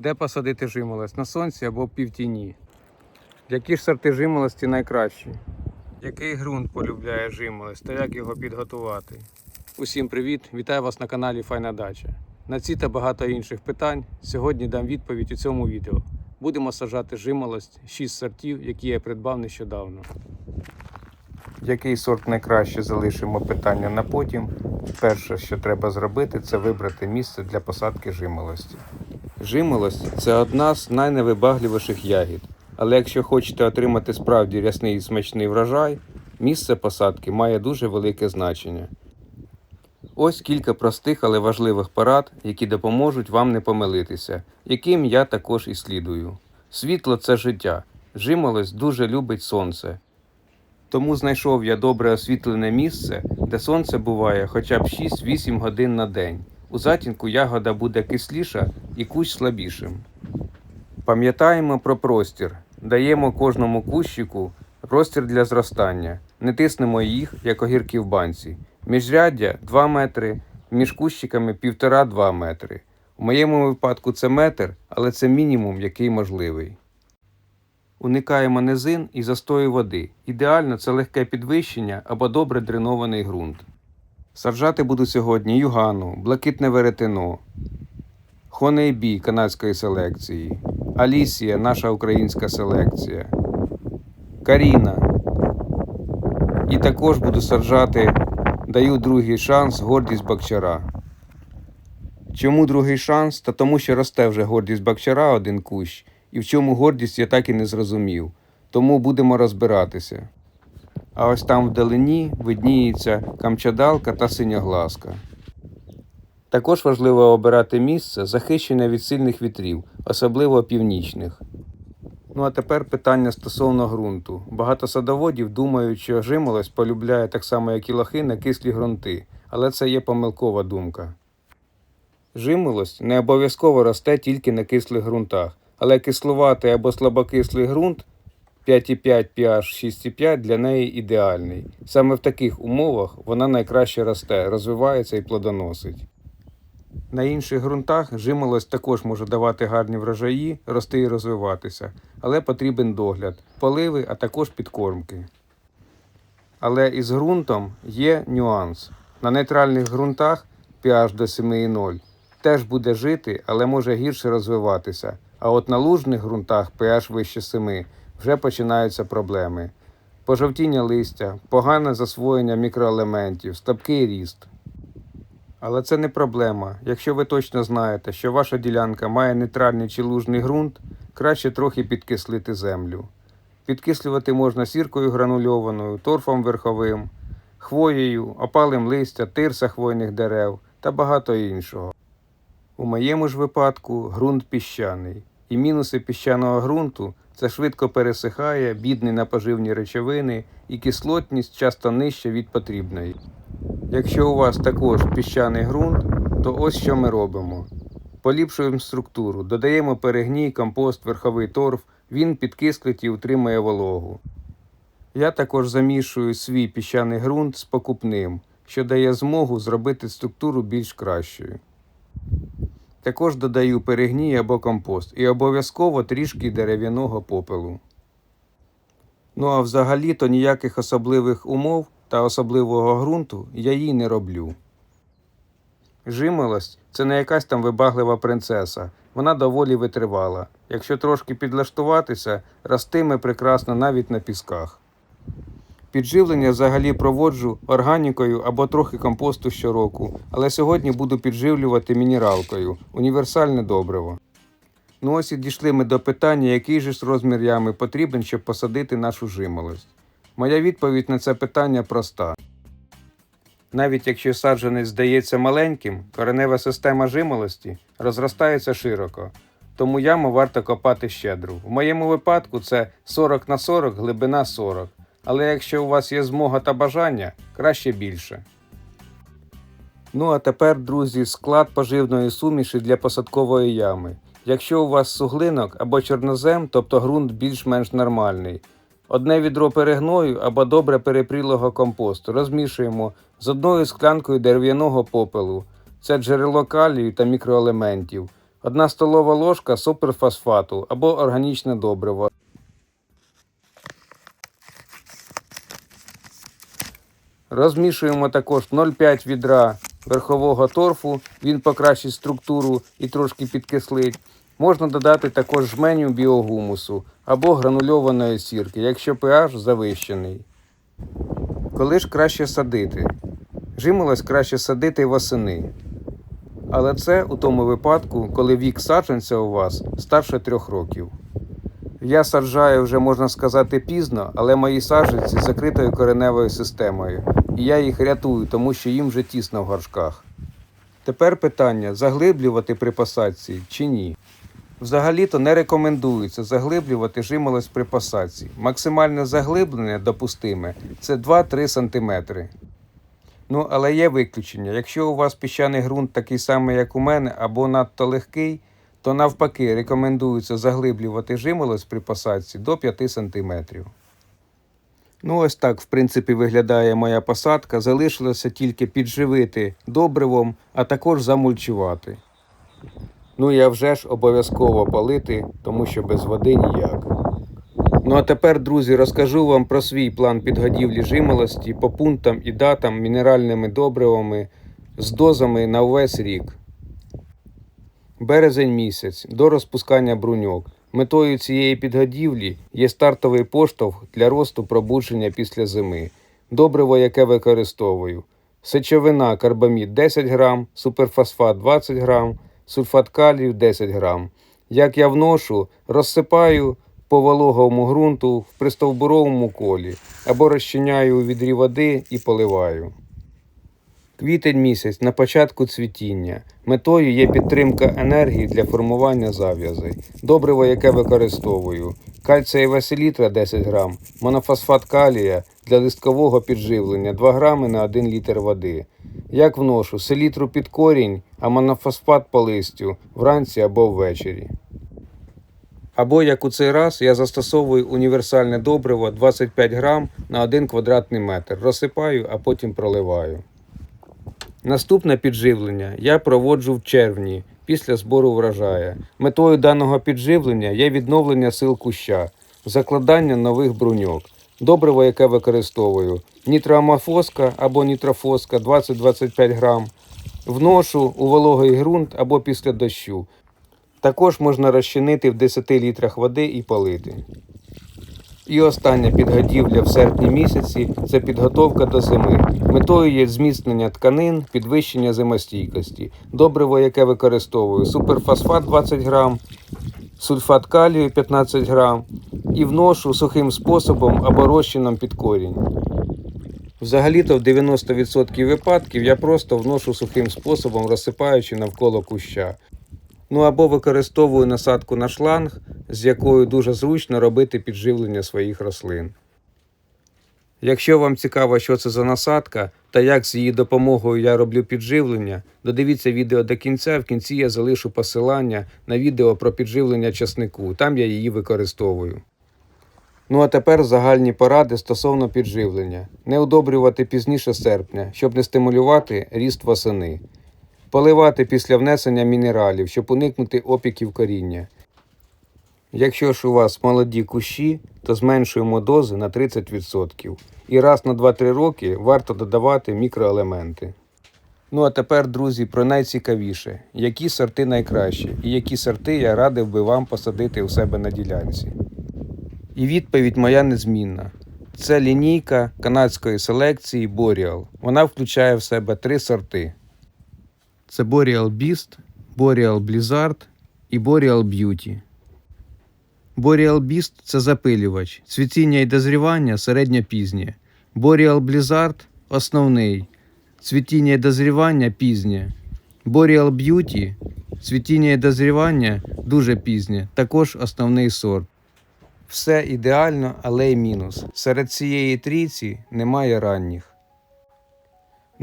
Де посадити жимолость? На сонці або в півтіні? Які ж сорти жимолості найкращі? Який ґрунт полюбляє жимолость та як його підготувати? Усім привіт! Вітаю вас на каналі Файна Дача. На ці та багато інших питань сьогодні дам відповідь у цьому відео. Будемо саджати жимолость 6 сортів, які я придбав нещодавно. Який сорт найкраще залишимо питання на потім. Перше, що треба зробити, це вибрати місце для посадки жимолості. Жимолость це одна з найневибагливіших ягід. Але якщо хочете отримати справді рясний і смачний врожай, місце посадки має дуже велике значення. Ось кілька простих, але важливих порад, які допоможуть вам не помилитися, яким я також і слідую. Світло це життя. Жимолость дуже любить сонце. Тому знайшов я добре освітлене місце, де сонце буває хоча б 6-8 годин на день. У затінку ягода буде кисліша і кущ слабішим. Пам'ятаємо про простір, даємо кожному кущику простір для зростання, не тиснемо їх, як огірки в банці. Міжряддя 2 метри, між кущиками 1,5-2 метри. У моєму випадку це метр, але це мінімум, який можливий. Уникаємо низин і застою води. Ідеально це легке підвищення або добре дренований ґрунт. Саджати буду сьогодні югану, блакитне веретено, Хонейбі канадської селекції, Алісія наша українська селекція, Каріна. І також буду саджати Даю другий шанс гордість Бакчара. Чому другий шанс? Та тому, що росте вже гордість Бакчара один кущ, і в чому гордість я так і не зрозумів. Тому будемо розбиратися. А ось там вдалині видніється камчадалка та синьогласка. Також важливо обирати місце, захищене від сильних вітрів, особливо північних. Ну а тепер питання стосовно ґрунту. Багато садоводів думають, що жимолость полюбляє так само, як і лохи, на кислі ґрунти, але це є помилкова думка. Жимолость не обов'язково росте тільки на кислих ґрунтах, але кислуватий або слабокислий ґрунт 5,5 pH 6,5 для неї ідеальний. Саме в таких умовах вона найкраще росте, розвивається і плодоносить. На інших ґрунтах жимолость також може давати гарні врожаї, рости і розвиватися, але потрібен догляд, поливи, а також підкормки. Але із ґрунтом є нюанс. На нейтральних ґрунтах pH до 7,0 теж буде жити, але може гірше розвиватися. А от на лужних ґрунтах pH вище 7 вже починаються проблеми. Пожовтіння листя, погане засвоєння мікроелементів, слабкий ріст. Але це не проблема. Якщо ви точно знаєте, що ваша ділянка має нейтральний чи лужний ґрунт, краще трохи підкислити землю. Підкислювати можна сіркою гранульованою, торфом верховим, хвоєю, опалим листя, тирса хвойних дерев та багато іншого. У моєму ж випадку ґрунт піщаний, і мінуси піщаного ґрунту це швидко пересихає, бідний на поживні речовини і кислотність часто нижча від потрібної. Якщо у вас також піщаний ґрунт, то ось що ми робимо. Поліпшуємо структуру, додаємо перегній, компост, верховий торф, він підкислить і утримує вологу. Я також замішую свій піщаний ґрунт з покупним, що дає змогу зробити структуру більш кращою. Також додаю перегній або компост і обов'язково трішки дерев'яного попелу. Ну а взагалі то ніяких особливих умов та особливого ґрунту я їй не роблю. Жимолость це не якась там вибаглива принцеса, вона доволі витривала. Якщо трошки підлаштуватися, ростиме прекрасно навіть на пісках. Підживлення взагалі проводжу органікою або трохи компосту щороку, але сьогодні буду підживлювати мінералкою універсальне добриво. Ну ось і дійшли ми до питання, який же ж розмір ями потрібен, щоб посадити нашу жимолость. Моя відповідь на це питання проста. Навіть якщо саджанець здається маленьким, коренева система жимолості розростається широко, тому яму варто копати щедру. В моєму випадку це 40 на 40, глибина 40. Але якщо у вас є змога та бажання, краще більше. Ну а тепер, друзі, склад поживної суміші для посадкової ями. Якщо у вас суглинок або чорнозем, тобто ґрунт більш-менш нормальний, одне відро перегною або добре перепрілого компосту розмішуємо з одною склянкою дерев'яного попелу. Це джерело калію та мікроелементів. 1 столова ложка суперфосфату або органічне добриво. Розмішуємо також 0,5 відра верхового торфу, він покращить структуру і трошки підкислить. Можна додати також жменю біогумусу або гранульованої сірки, якщо pH завищений. Коли ж краще садити? Жимолость краще садити восени. Але це у тому випадку, коли вік саджанця у вас старше трьох років. Я саджаю вже можна сказати пізно, але мої саджанці закритою кореневою системою, і я їх рятую, тому що їм вже тісно в горшках. Тепер питання: заглиблювати при посадці чи ні. Взагалі-то не рекомендується заглиблювати жимолость при посадці. Максимальне заглиблення допустиме це 2-3 см. Ну, але є виключення. Якщо у вас піщаний ґрунт такий самий, як у мене, або надто легкий, то навпаки рекомендується заглиблювати жимолость при посадці до 5 см. Ну, ось так, в принципі, виглядає моя посадка. Залишилося тільки підживити добривом, а також замульчувати. Ну а вже ж обов'язково полити, тому що без води ніяк. Ну а тепер, друзі, розкажу вам про свій план підгодівлі жимолості по пунктам і датам мінеральними добривами з дозами на увесь рік. Березень місяць до розпускання бруньок. Метою цієї підгодівлі є стартовий поштовх для росту пробудження після зими. Добриво, яке використовую. Сечовина карбамід 10 грам, суперфосфат 20 грам, сульфат калію 10 грам. Як я вношу, розсипаю по вологому ґрунту в пристовбуровому колі або розчиняю у відрі води і поливаю. Квітень місяць на початку цвітіння. Метою є підтримка енергії для формування зав'язей. Добриво, яке використовую. Кальцієва селітра 10 грам, монофосфат калія для листкового підживлення 2 грами на 1 літр води. Як вношу селітру під корінь, а монофосфат по листю вранці або ввечері. Або як у цей раз я застосовую універсальне добриво 25 грам на 1 квадратний метр. Розсипаю, а потім проливаю. Наступне підживлення я проводжу в червні після збору врожая. Метою даного підживлення є відновлення сил куща, закладання нових бруньок. Добриво, яке використовую, нітроамофоска або нітрофоска 20-25 грам. Вношу у вологий ґрунт або після дощу. Також можна розчинити в 10 літрах води і полити. І остання підгодівля в серпні місяці це підготовка до зими. Метою є зміцнення тканин, підвищення зимостійкості. Добриво, яке використовую, суперфосфат 20 грам, сульфат калію 15 грам і вношу сухим способом або розчином під корінь. Взагалі-то в 90% випадків я просто вношу сухим способом, розсипаючи навколо куща. Ну або використовую насадку на шланг, з якою дуже зручно робити підживлення своїх рослин. Якщо вам цікаво, що це за насадка та як з її допомогою я роблю підживлення, додивіться відео до кінця. В кінці я залишу посилання на відео про підживлення часнику. Там я її використовую. Ну а тепер загальні поради стосовно підживлення. Не удобрювати пізніше серпня, щоб не стимулювати ріст восени. Поливати після внесення мінералів, щоб уникнути опіків коріння. Якщо ж у вас молоді кущі, то зменшуємо дози на 30%. І раз на 2-3 роки варто додавати мікроелементи. Ну а тепер, друзі, про найцікавіше, які сорти найкращі і які сорти я радив би вам посадити у себе на ділянці. І відповідь моя незмінна. Це лінійка канадської селекції Boreal. Вона включає в себе три сорти. Це Boreal Beast, Boreal Blizzard і Boreal Beauty. Boreal Beast – це запилювач, цвітіння і дозрівання середньо-пізнє. Boreal Blizzard – основний, цвітіння і дозрівання пізнє. Boreal Beauty – цвітіння і дозрівання дуже пізнє, також основний сорт. Все ідеально, але й мінус. Серед цієї трійці немає ранніх.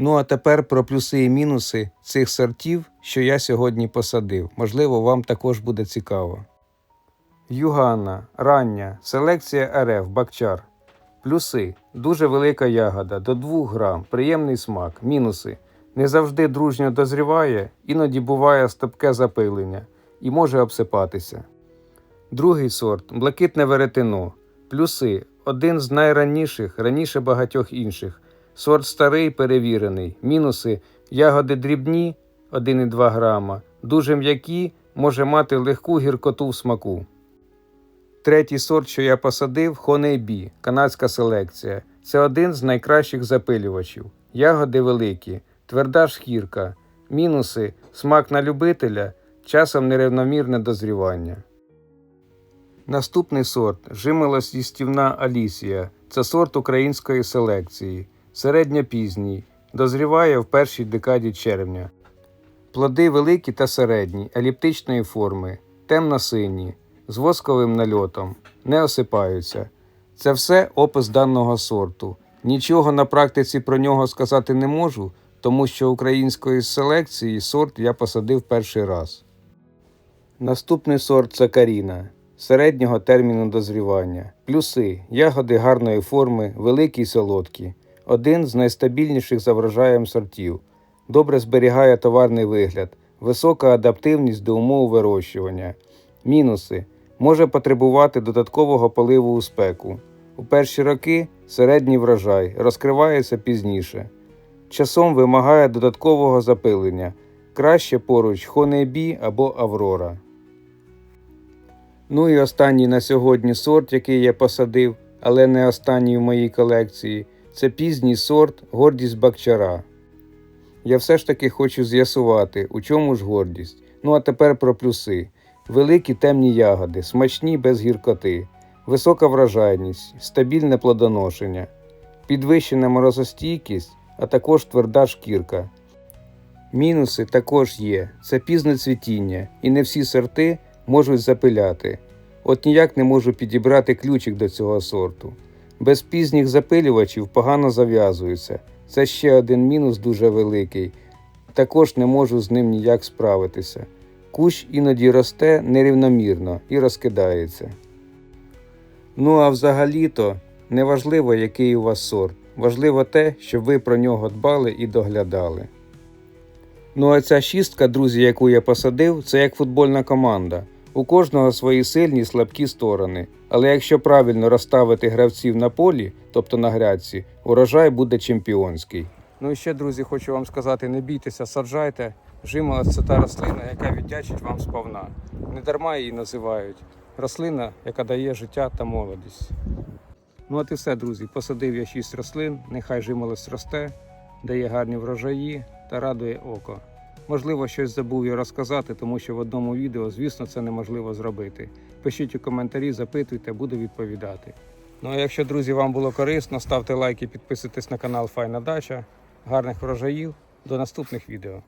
Ну а тепер про плюси і мінуси цих сортів, що я сьогодні посадив. Можливо, вам також буде цікаво. Югана, рання, селекція РФ, Бакчар. Плюси. Дуже велика ягода, до 2 грам, приємний смак. Мінуси. Не завжди дружньо дозріває, іноді буває стопке запилення. і може обсипатися. Другий сорт блакитне веретено. Плюси один з найранніших, раніше багатьох інших. Сорт старий, перевірений. Мінуси ягоди дрібні 1,2 грама, дуже м'які, може мати легку гіркоту в смаку. Третій сорт, що я посадив, Honey канадська селекція. Це один з найкращих запилювачів. Ягоди великі, тверда шкірка. Мінуси смак на любителя, часом нерівномірне дозрівання. Наступний сорт жимолость їстівна Алісія. Це сорт української селекції. Середньопізній. Дозріває в першій декаді червня. Плоди великі та середні, еліптичної форми, темно-сині, з восковим нальотом, не осипаються. Це все опис даного сорту. Нічого на практиці про нього сказати не можу, тому що української селекції сорт я посадив перший раз. Наступний сорт це Каріна середнього терміну дозрівання. Плюси ягоди гарної форми, великі й солодкі. Один з найстабільніших за врожаєм сортів. Добре зберігає товарний вигляд, висока адаптивність до умов вирощування. Мінуси може потребувати додаткового поливу у спеку. У перші роки середній врожай розкривається пізніше. Часом вимагає додаткового запилення. Краще поруч Хонейбі або Аврора. Ну і останній на сьогодні сорт, який я посадив, але не останній в моїй колекції, це пізній сорт гордість бакчара. Я все ж таки хочу з'ясувати, у чому ж гордість. Ну а тепер про плюси. Великі темні ягоди, смачні без гіркоти, висока вражайність, стабільне плодоношення, підвищена морозостійкість, а також тверда шкірка. Мінуси також є: це пізне цвітіння, і не всі сорти можуть запиляти. От ніяк не можу підібрати ключик до цього сорту. Без пізніх запилювачів погано зав'язуються. Це ще один мінус дуже великий. Також не можу з ним ніяк справитися. Кущ іноді росте нерівномірно і розкидається. Ну а взагалі-то неважливо, який у вас сорт. Важливо те, щоб ви про нього дбали і доглядали. Ну а ця шістка, друзі, яку я посадив, це як футбольна команда. У кожного свої сильні слабкі сторони. Але якщо правильно розставити гравців на полі, тобто на грядці, урожай буде чемпіонський. Ну і ще, друзі, хочу вам сказати: не бійтеся, саджайте. Жимолость це та рослина, яка віддячить вам сповна. Не дарма її називають. Рослина, яка дає життя та молодість. Ну от і все, друзі. Посадив я шість рослин, нехай жимолость росте, дає гарні врожаї та радує око. Можливо, щось забув я розказати, тому що в одному відео, звісно, це неможливо зробити. Пишіть у коментарі, запитуйте, буду відповідати. Ну а якщо, друзі, вам було корисно, ставте лайки, підписуйтесь на канал Файна Дача. Гарних врожаїв. До наступних відео.